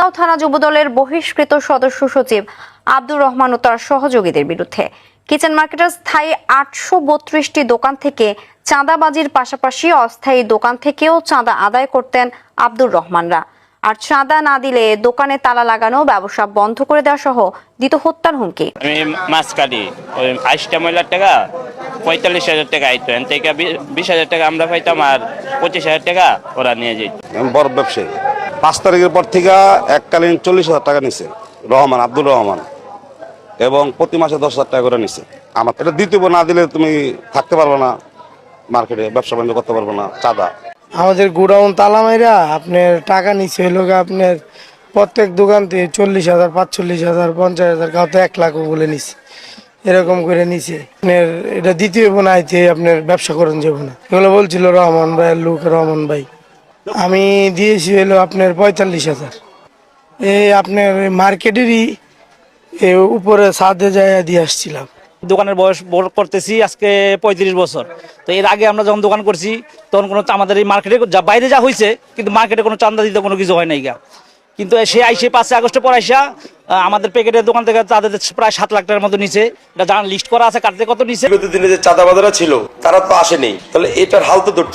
খিলগাঁও থানা যুবদলের বহিষ্কৃত সদস্য সচিব আব্দুর রহমান ও তার সহযোগীদের বিরুদ্ধে। কিচেন মার্কেটের স্থায়ী আটশো বত্রিশটি দোকান থেকে চাঁদাবাজির পাশাপাশি অস্থায়ী দোকান থেকেও চাঁদা আদায় করতেন আব্দুর রহমানরা। আর চাঁদা না দিলে দোকানে তালা লাগানো ব্যবসা বন্ধ করে দেওয়া সহ দিত হত্যার হুমকি। আমি মাছ কাটি ওই আশিটা মহিলার টাকা পঁয়তাল্লিশ হাজার টাকা আইতো এন থেকে বিশ হাজার টাকা আমরা পাইতাম আর পঁচিশ হাজার টাকা ওরা নিয়ে যেত। বড় ব্যবসায়ী। পাঁচ তারিখের পর থেকে এককালীন চল্লিশ হাজার টাকা নিছে রহমান, আব্দুর রহমান। এবং প্রতি মাসে দশ হাজার টাকা করে নিছে। আমার এটা দ্বিতীয় না দিলে তুমি থাকতে পারবে না, মার্কেটে ব্যবসা বাণিজ্য করতে পারবে না, চাঁদা। আমাদের গোডাউন তালা মাইরা আপনার টাকা নিচ্ছে গিয়ে আপনার প্রত্যেক দোকান থেকে চল্লিশ হাজার, পাঁচচল্লিশ হাজার, পঞ্চাশ হাজার কাউ তো এক লাখও বলে নিছে। এরকম করে নিছে। আপনার এটা দ্বিতীয় বোন বোনাইতে আপনার ব্যবসা করেন যাব না। এগুলো বলছিল রহমান ভাই লোক রহমান ভাই। আমি দিয়েছি হলো আপনার পঁয়তাল্লিশ হাজার। এই আপনার মার্কেটেরই এ উপরে ছাদে যায় দিয়ে আসছিলাম। দোকানের বয়স বড় করতেছি আজকে পঁয়ত্রিশ বছর। তো এর আগে আমরা যখন দোকান করছি তখন কোনো আমাদের এই মার্কেটে যা বাইরে যা হয়েছে কিন্তু মার্কেটে কোনো চান্দা দিতে কোনো কিছু হয় নাই গা। কিন্তু সে আইসে পাঁচই আগস্টে পর আইসা আমাদের প্যাকেটের দোকান থেকে তাদের প্রায় সাত লাখ টাকার মতো নিচে এটা জানা লিস্ট করা আছে কাটতে কত নিচে বিগত দিনে যে চাঁদাবাজারা ছিল তারা তো আসেনি। তাহলে এটার হাল তো ধরতে